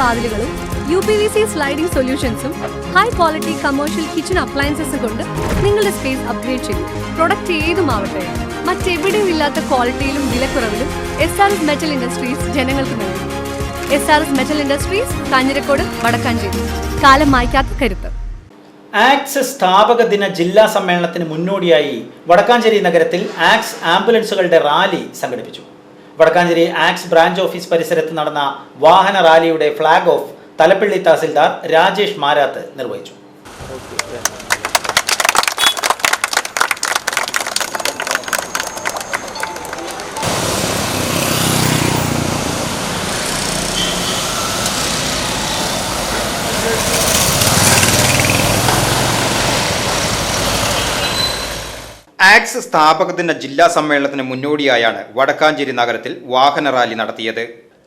വാതിലുകളും U P V C sliding സൊല്യൂഷൻസും high quality commercial kitchen അപ്ലയൻസസും കൊണ്ട് നിങ്ങളുടെ സ്പേസ് അപ്ഗ്രേഡ് ചെയ്യും പ്രൊഡക്റ്റ് ഏതുമാവട്ടെ മറ്റെവിടെയും ഇല്ലാത്ത ക്വാളിറ്റിയിലും വിലക്കുറവിലും S R S metal industries ജനങ്ങൾക്ക് നൽകും. S R S metal industries Kanjirakode Vadakkanchery. കാലം മായ്ക്കാത്ത കരുത്ത്. ആക്സ് സ്ഥാപക ദിന ജില്ലാ സമ്മേളനത്തിന് മുന്നോടിയായി വടക്കാഞ്ചേരി നഗരത്തിൽ ആക്സ് ആംബുലൻസുകളുടെ റാലി സംഘടിപ്പിച്ചു. വടക്കാഞ്ചേരി ആക്സ് ബ്രാഞ്ച് ഓഫീസ് പരിസരത്ത് നടന്ന വാഹന റാലിയുടെ ഫ്ളാഗ് ഓഫ് തലപ്പള്ളി തഹസിൽദാർ രാജേഷ് മാരാത്ത് നിർവഹിച്ചു. ആക്സ് സ്ഥാപകത്തിന്റെ ജില്ലാ സമ്മേളനത്തിന് മുന്നോടിയായാണ് വടക്കാഞ്ചേരി നഗരത്തിൽ വാഹന റാലി നടത്തിയത്.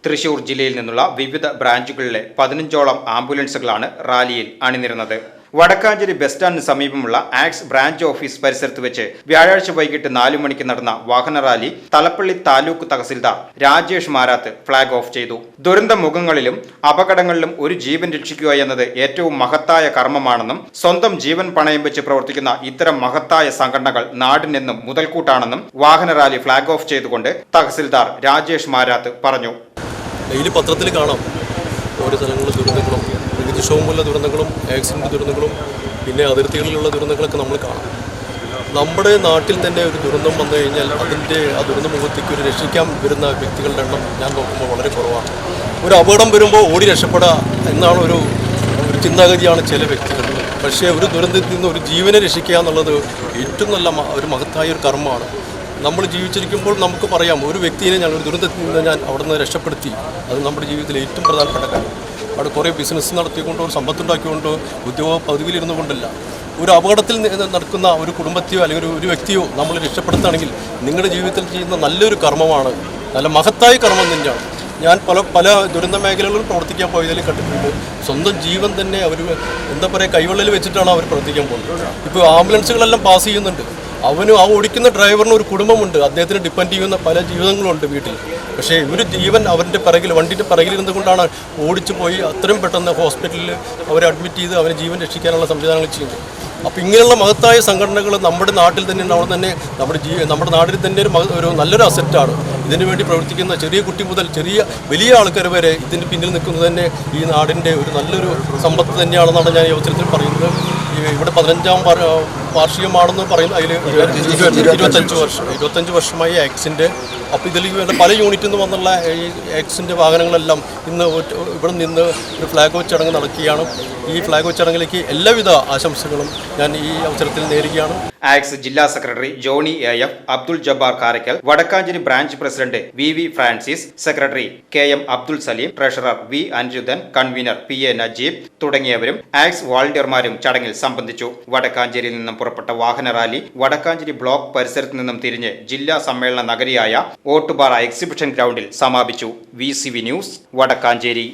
തൃശൂർ ജില്ലയിൽ നിന്നുള്ള വിവിധ ബ്രാഞ്ചുകളിലെ പതിനഞ്ചോളം ആംബുലൻസുകളാണ് റാലിയിൽ അണിനിരുന്നത്. വടക്കാഞ്ചേരി ബസ് സ്റ്റാൻഡിന് സമീപമുള്ള ആക്സ് ബ്രാഞ്ച് ഓഫീസ് പരിസരത്ത് വെച്ച് വ്യാഴാഴ്ച വൈകിട്ട് നാലു മണിക്ക് നടന്ന വാഹന rally Thalappilly taluk tahsildar Rajesh Marath flag off ചെയ്തു. ദുരന്ത മുഖങ്ങളിലും അപകടങ്ങളിലും ഒരു ജീവൻ രക്ഷിക്കുക എന്നത് ഏറ്റവും മഹത്തായ കർമ്മമാണെന്നും സ്വന്തം ജീവൻ പണയം വെച്ച് പ്രവർത്തിക്കുന്ന ഇത്തരം മഹത്തായ സംഘടനകൾ നാടിനെന്നും മുതൽക്കൂട്ടാണെന്നും വാഹന റാലി ഫ്ളാഗ് ഓഫ് ചെയ്തുകൊണ്ട് തഹസിൽദാർ രാജേഷ് മാരാത്ത് പറഞ്ഞു. ഡെയിലി പത്രത്തിൽ കാണാം. ഓരോ സ്ഥലങ്ങളിലും ദുരന്തങ്ങളും. പ്രകൃതിക്ഷോഭമുള്ള ദുരന്തങ്ങളും ആക്സിഡന്റ് ദുരന്തങ്ങളും പിന്നെ അതിർത്തികളിലുള്ള ദുരന്തങ്ങളൊക്കെ നമ്മൾ കാണാം. നമ്മുടെ നാട്ടിൽ തന്നെ ഒരു ദുരന്തം വന്നു കഴിഞ്ഞാൽ അതിന്റെ ആ ദുരന്ത മുഖത്തേക്ക് ഒരു രക്ഷിക്കാൻ വരുന്ന വ്യക്തികളുടെ എണ്ണം ഞാൻ നോക്കുമ്പോൾ വളരെ കുറവാണ്. ഒരു അപകടം വരുമ്പോൾ ഓടി രക്ഷപ്പെടുക എന്നാണ് ഒരു ഒരു ചിന്താഗതിയാണ് ചില വ്യക്തികൾ. പക്ഷേ ഒരു ദുരന്തത്തിൽ നിന്ന് ഒരു ജീവനെ രക്ഷിക്കുക എന്നുള്ളത് ഏറ്റവും നല്ല ഒരു മഹത്തായ ഒരു കർമ്മമാണ്. നമ്മൾ ജീവിച്ചിരിക്കുമ്പോൾ നമുക്ക് പറയാം ഒരു വ്യക്തിയെ ഞാൻ ഒരു ദുരന്തത്തിൽ നിന്ന് ഞാൻ അവിടെ നിന്ന് രക്ഷപ്പെടുത്തി. അത് നമ്മുടെ ജീവിതത്തിൽ ഏറ്റവും പ്രധാനപ്പെട്ട കാര്യം. അവിടെ കുറേ ബിസിനസ് നടത്തിക്കൊണ്ട് ഒരു സമ്പത്തുണ്ടാക്കിക്കൊണ്ട് ഉദ്യോഗ പദവിയിലിരുന്നു കൊണ്ടല്ല. ഒരു അപകടത്തിൽ നടക്കുന്ന ഒരു കുടുംബത്തെയോ അല്ലെങ്കിൽ ഒരു വ്യക്തിയോ നമ്മൾ രക്ഷപ്പെടുത്തുകയാണെങ്കിൽ നിങ്ങളുടെ ജീവിതത്തിൽ ചെയ്യുന്ന നല്ലൊരു കർമ്മമാണ്. നല്ല മഹത്തായ കർമ്മം തന്നെയാണ്. ഞാൻ പല പല ദുരന്ത മേഖലകളിൽ പ്രവർത്തിക്കാൻ പോയതിൽ കണ്ടിട്ടുണ്ട്. സ്വന്തം ജീവൻ തന്നെ അവർ എന്താ പറയുക കൈവെള്ളയിൽ വെച്ചിട്ടാണ് അവർ പ്രവർത്തിക്കാൻ പോകുന്നത്. ഇപ്പോൾ ആംബുലൻസുകളെല്ലാം പാസ് ചെയ്യുന്നുണ്ട്. അവനും ആ ഓടിക്കുന്ന ഡ്രൈവറിന് ഒരു കുടുംബമുണ്ട്. അദ്ദേഹത്തിന് ഡിപ്പെൻഡ് ചെയ്യുന്ന പല ജീവിതങ്ങളുണ്ട് വീട്ടിൽ. പക്ഷേ ഒരു ജീവൻ അവന്റെ പിറകിൽ വണ്ടിന്റെ പിറകിലിരുന്നത് കൊണ്ടാണ് ഓടിച്ചു പോയി അത്രയും പെട്ടെന്ന് ഹോസ്പിറ്റലിൽ അവരെ അഡ്മിറ്റ് ചെയ്ത് അവരെ ജീവൻ രക്ഷിക്കാനുള്ള സംവിധാനങ്ങൾ ചെയ്യുന്നത്. അപ്പോൾ ഇങ്ങനെയുള്ള മഹത്തായ സംഘടനകൾ നമ്മുടെ നാട്ടിൽ തന്നെ ഉണ്ടാവുന്ന തന്നെ നമ്മുടെ ജീ നമ്മുടെ നാട്ടിൽ തന്നെ ഒരു ഒരു നല്ലൊരു അസറ്റാണ് ഇതിനു വേണ്ടി പ്രവർത്തിക്കുന്ന ചെറിയ കുട്ടി മുതൽ ചെറിയ വലിയ ആൾക്കാർ വരെ ഇതിന് പിന്നിൽ നിൽക്കുന്നത് തന്നെ ഈ നാടിന്റെ ഒരു നല്ലൊരു സമ്പത്ത് തന്നെയാണെന്നാണ് ഞാൻ ഈ അവസരത്തിൽ പറയുന്നത്. ഇവിടെ പതിനഞ്ചാം വാർഷികമാണെന്ന് പറയും അതിൽ ഇരുപത്തഞ്ച് വർഷം ഇരുപത്തഞ്ച് വർഷമായി ആക്സിന്റെ അപ്പോൾ ഇതിൽ വേണ്ട പല യൂണിറ്റിൽ നിന്ന് വന്നുള്ള ഈ ആക്സിന്റെ വാഹനങ്ങളെല്ലാം ഇന്ന് ഇവിടെ നിന്ന് ഒരു ഫ്ലാഗ് ഓഫ് ചടങ്ങ് നടക്കുകയാണ്. ഈ ഫ്ലാഗ് ഓഫ് ചടങ്ങിലേക്ക് എല്ലാവിധ ആശംസകളും ഞാൻ ഈ അവസരത്തിൽ നേരുകയാണ്. ആക്സ് ജില്ലാ secretary Johny A F Abdul Jabbar Karakkal Vadakkanchery branch president V V Francis secretary K M Abdul Salim treasurer V Aniruddhan convener P A Najeeb തുടങ്ങിയവരും ആക്സ് വോളണ്ടിയർമാരും ചടങ്ങിൽ സംബന്ധിച്ചു. വടക്കാഞ്ചേരിയിൽ നിന്നും പുറപ്പെട്ട വാഹന റാലി വടക്കാഞ്ചേരി ബ്ലോക്ക് പരിസരത്ത് നിന്നും തിരിഞ്ഞ് ജില്ലാ സമ്മേളന നഗരിയായ ഓട്ടുപാറ എക്സിബിഷൻ ഗ്രൗണ്ടിൽ സമാപിച്ചു. V news Vadakkanchery.